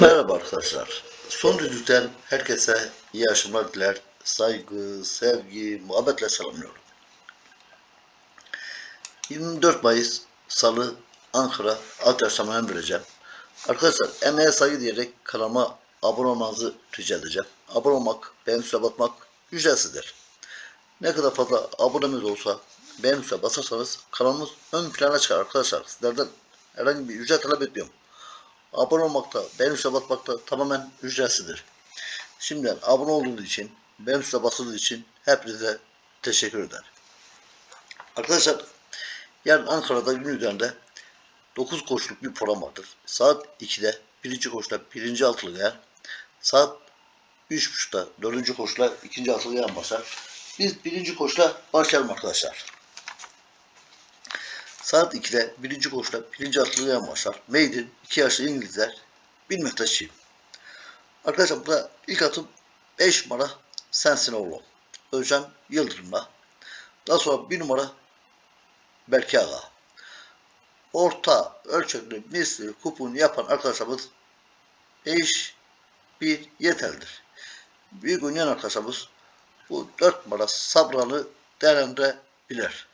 Merhaba arkadaşlar. Son düdükten herkese iyi akşamlar diler. Saygı, sevgi, muhabbetle selamlıyorum. 24 Mayıs Salı Ankara Alt Yaşamı'na vereceğim. Arkadaşlar emeğe saygı diyerek kanalıma abone olmanızı rica edeceğim. Abone olmak, beğen tuşuna basmak ücretsizdir. Ne kadar fazla abonemiz olsa beğen basarsanız kanalımız ön plana çıkar arkadaşlar. Sizlerden herhangi bir ücret talep etmiyorum. Abone olmakta, beğen tuşuna basmakta tamamen ücretsizdir. Şimdiden abone olduğunuz için, beğen tuşuna basıldığı için hepinize teşekkür ederim. Arkadaşlar yarın Ankara'da gün üzerinde 9 koşuluk bir program vardır. Saat 2'de birinci koşuda birinci altılı yer. Saat 3.30'da dördüncü koşuda ikinci altılı yer başlar. Biz birinci koşuda başlayalım arkadaşlar. Saat 2'de birinci koşuda birinci atlığı yan başlar. Maiden, iki yaşlı İngilizler, 1000 metre çiğ. Arkadaşlar burada ilk atım 5 numara Sensin oğlum. Özcan Yıldırım'la. Daha sonra 1 numara Berke Ağa. Orta ölçekli misli kupon yapan arkadaşlarımız 5 1 yeterlidir. Büyük oynayan arkadaşlarımız bu 4 numara Sabran'ı değerlendirebilir.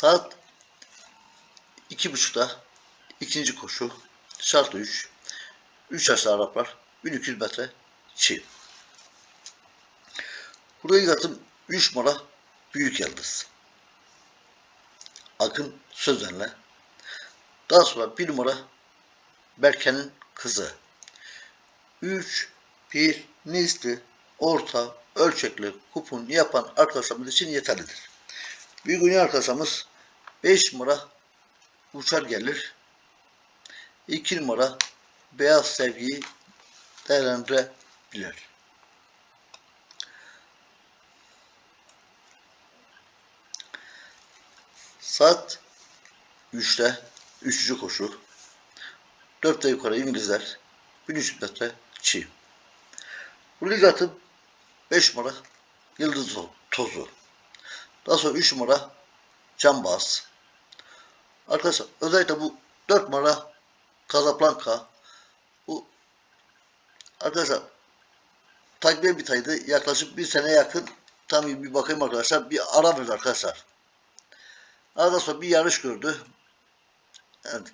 Saat iki buçukta ikinci koşu şartlı 3 3 yaşlı Araplar 1200 metre çiğ. Burayı katım 3 numara Büyük Yıldız. Akın Sözen'le. Daha sonra 1 numara Berke'nin kızı. 3 1 misli orta ölçekli kupon yapan arkadaşlarımız için yeterlidir. Büyük oynayan arkadaşımız 5 numara uçar gelir. 2 numara beyaz sevgiyi değerlendirebilir. Saat 3'te 3. koşu. 4'te yukarı İngilizler 1300 metre çiğ. Bu lig atım 5 numara Yıldız Tozu. Daha sonra 3 numara Cambaz. Arkadaşlar özellikle bu 4 numara Casablanca bu arkadaşlar takviye bir taydı. Yaklaşık bir sene yakın tam bir bakayım arkadaşlar bir ara verdi arkadaşlar. Aradan sonra bir yarış gördü. Yani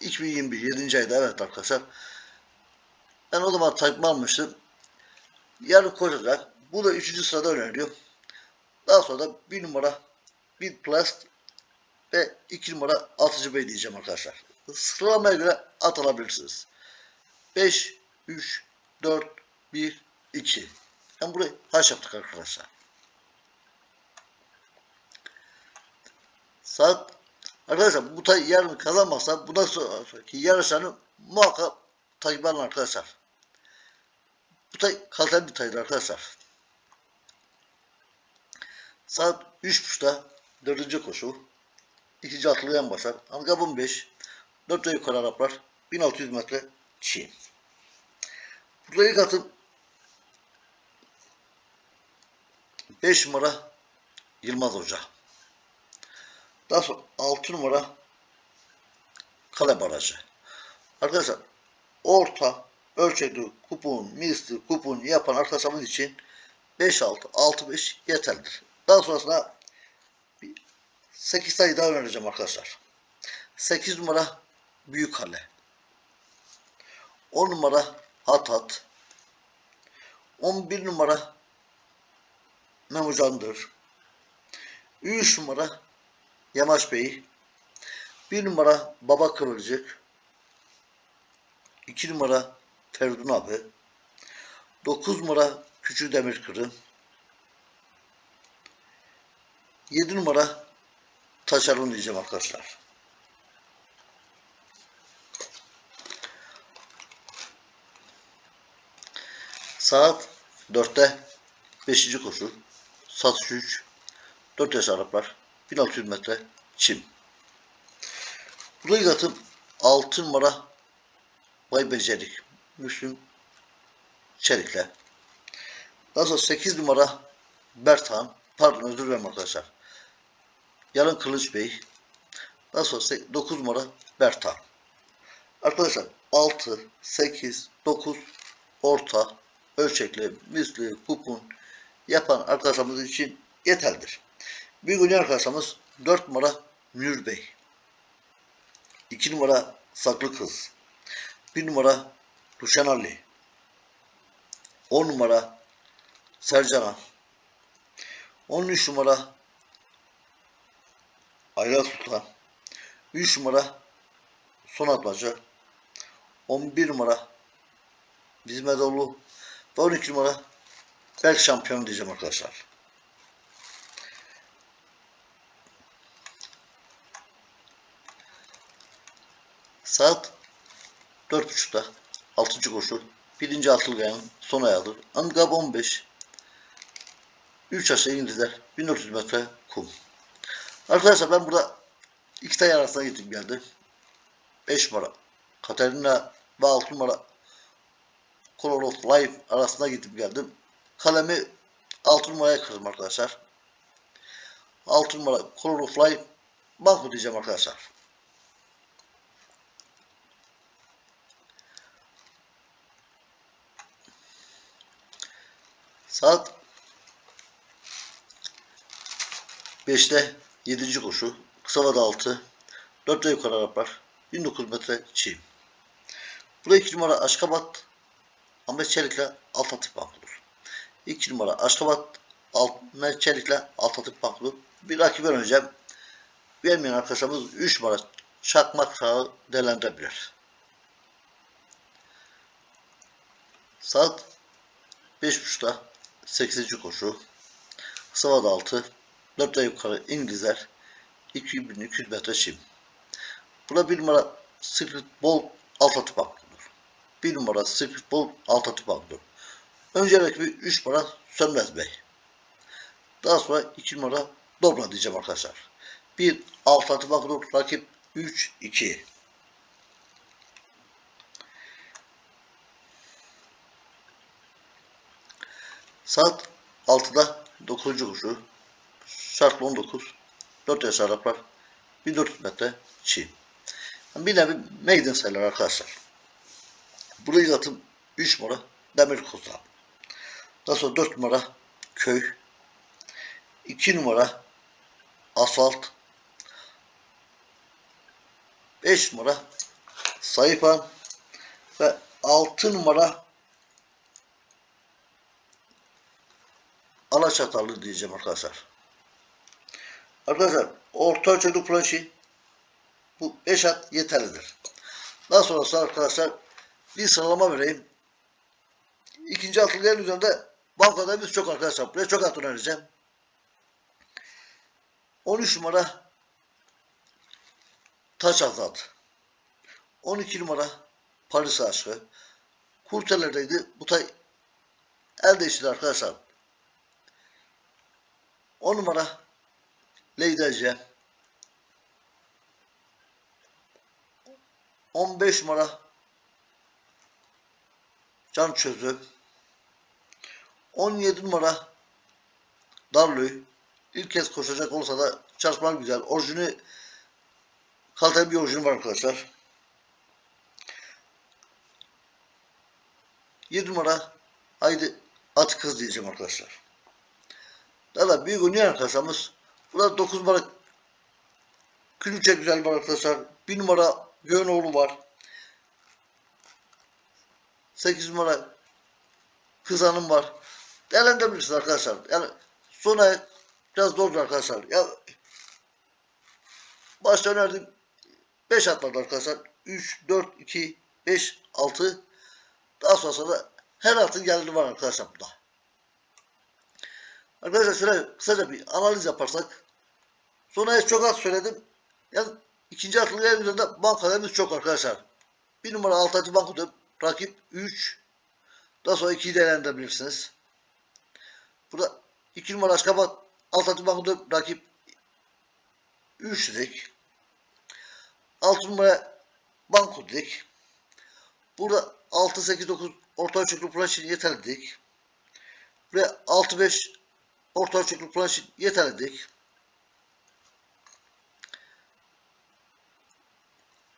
2021 7. ayda evet arkadaşlar. Ben o zaman takma almıştım. Yarın koşacak. Bu da 3. sırada öneriliyor. Daha sonra da bir numara bir plast ve iki numara atıcı bey diyeceğim arkadaşlar. Sıralamaya göre at alabilirsiniz. 5, 3, 4, 1, 2. Ben burayı haş yaptık arkadaşlar. Saat arkadaşlar bu tay yarın kazanmazsa bundan sonraki yarışlarını muhakkak takip alın arkadaşlar. Bu tay kaliteli bir taydır arkadaşlar. Saat 3.30'da dördüncü koşu. İkinci atlayan başlar. Angabın 5. 4 ve yukarı Araplar. 1600 metre Çin. Burada ilk atım 5 numara Yılmaz Hoca. Daha sonra 6 numara Kale Barajı. Arkadaşlar orta ölçekli kupon, misli kupon yapan arkadaşlarımız için 5-6, 6-5 yeterlidir. Daha sonrasında 8 sayı daha önereceğim arkadaşlar. 8 numara Büyük Kale. 10 numara Hatat. 11 numara Memucandır. 3 numara Yamaç Bey. 1 numara Baba Kıvırcık. 2 numara Ferdun abi. 9 numara Küçük Demir Kırın. 7 numara Taşarun diyeceğim arkadaşlar. Saat 4'te 5. koşu. Satış 3. 4 yaş Araplar. 1600 metre çim. Burayı katım 6 numara Bay Becerik. Müslüm Çelik'le. Daha sonra 8 numara Bertan. Pardon özür dilerim arkadaşlar. Yarın Kılıç Bey. Daha sonra 9 numara Berta. Arkadaşlar 6, 8, 9 orta, ölçekli, misli, kupon yapan arkadaşlarımız için yeterlidir. Bir gün arkadaşlarımız 4 numara Münir Bey. 2 numara Saklı Kız. 1 numara Ruşen Ali. 10 numara Sercan 13 numara Ayla Sultan. 3 numara Son Atmaca. 11 numara Bizmedoğlu ve 12 numara belki şampiyon diyeceğim arkadaşlar. Saat 4.30'da 6. koşu 1. Atılgayan son ayağıdır. Angab 15 3 aşağı İngilizler 1400 metre kum. Arkadaşlar ben burada iki tane arasına gittim geldi. 5 numara Katerina ve 6 numara Color of Life arasına gidip geldim. Kalemi 6 numaraya kırdım arkadaşlar. 6 numara Color of Life banko diyeceğim arkadaşlar. Saat 5'te 7. koşu. Kısa vada 6. 4 yukarı Araplar. 1900 metre çiğ. Burada 2 numara Aşkabat Ahmet Çelik'le Altatif Banklıdır. 2 numara Aşkabat Ahmet Çelik'le Altatif Banklıdır. Bir rakibi öneceğim. Vermeyen arkadaşlarımız 3 numara Çakmak Sağı değerlendirebilir. Saat 5.30'da 8. koşu. Kısa vada 6. 4 yukarı İngilizler 2200 metre çim. Burada bir numara Secret Ball alt atıp bakılır. Bir numara Secret Ball alt atıp bakılır. Önce rakibi 3 numara Sönmez Bey. Daha sonra 2 numara Dobra diyeceğim arkadaşlar. Bir alt atıp bakılır. Rakip 3 2. Saat 6'da 9. koşu. Şartlı 19. 4 yaş Araplar. 1400 metre çiğ. Bir nevi maiden sayılır arkadaşlar. Burayı atım 3 numara demir koza. Daha sonra 4 numara köy. 2 numara asfalt. 5 numara sayıpan ve 6 numara Alaçatarlı diyeceğim arkadaşlar. Arkadaşlar orta ölçekli flaşı bu 5 at yeterlidir. Daha sonrası arkadaşlar bir sıralama vereyim. İkinci atılgayan üzerinde bankada biz çok arkadaşlar. Buraya çok at önereceğim. 13 numara Taç Azat. 12 numara Paris Aşkı. Kurtelerdeydi. Bu tay el değiştirdi arkadaşlar. 10 numara Leydece 15 numara. Can Çözü. 17 numara. Darlü ilk kez koşacak olsa da çalışmalar güzel. Orijini kaliteli bir orijini var arkadaşlar. 7 numara. Haydi At Kız diyeceğim arkadaşlar. Daha da büyük oynayan arkadaşlarımız burada 9 numara Külüçe güzel var arkadaşlar. 1 numara Göğenoğlu var. 8 numara Kız Hanım var. Değerlendirebilirsiniz arkadaşlar. Yani sonra biraz zordur arkadaşlar. Ya başta önerdim 5 atladı arkadaşlar. 3, 4, 2, 5, 6 daha sonrasında da her atın geliri var arkadaşlar burada. Arkadaşlar şöyle kısaca bir analiz yaparsak sonra çok az söyledim. Yani ikinci atlı yer üzerinde bankalarımız çok arkadaşlar. Bir numara Altıncı Banko'da rakip 3 daha sonra 2'yi değerlendirebilirsiniz. Burada 2 numara Aşkabat Altıncı Banko'da rakip 3 dedik. 6 numara Banko dedik. Burada 6, 8, 9 orta ölçekli plan için yeterli dedik. Ve 6, 5 orta ölçekli plan için yeterli dedik.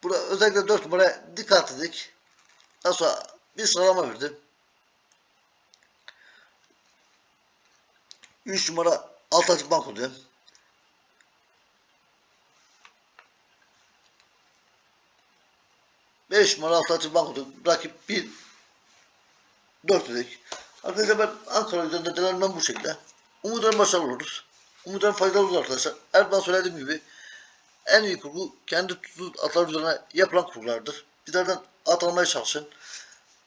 Burada özellikle 4 numaraya dikkat edik. Daha sonra bir sıralama verdim. 3 numara alt açık banko dedim. Beş numara alt açık banko. Rakip bir dört dedik. Arkadaşlar ben Ankara üzerinde denemem bu şekilde. Umudarım başarılı oluruz. Umudarım faydalı olur arkadaşlar. Her zaman söylediğim gibi en iyi kurgu kendi tuttuğu atlar üzerine yapılan kurgulardır. Bizlerden at almaya çalışın.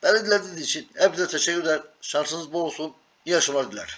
Beni dinlediğiniz için hepinize teşekkür eder. Şansınız bol olsun. İyi yaşamlar dilerim.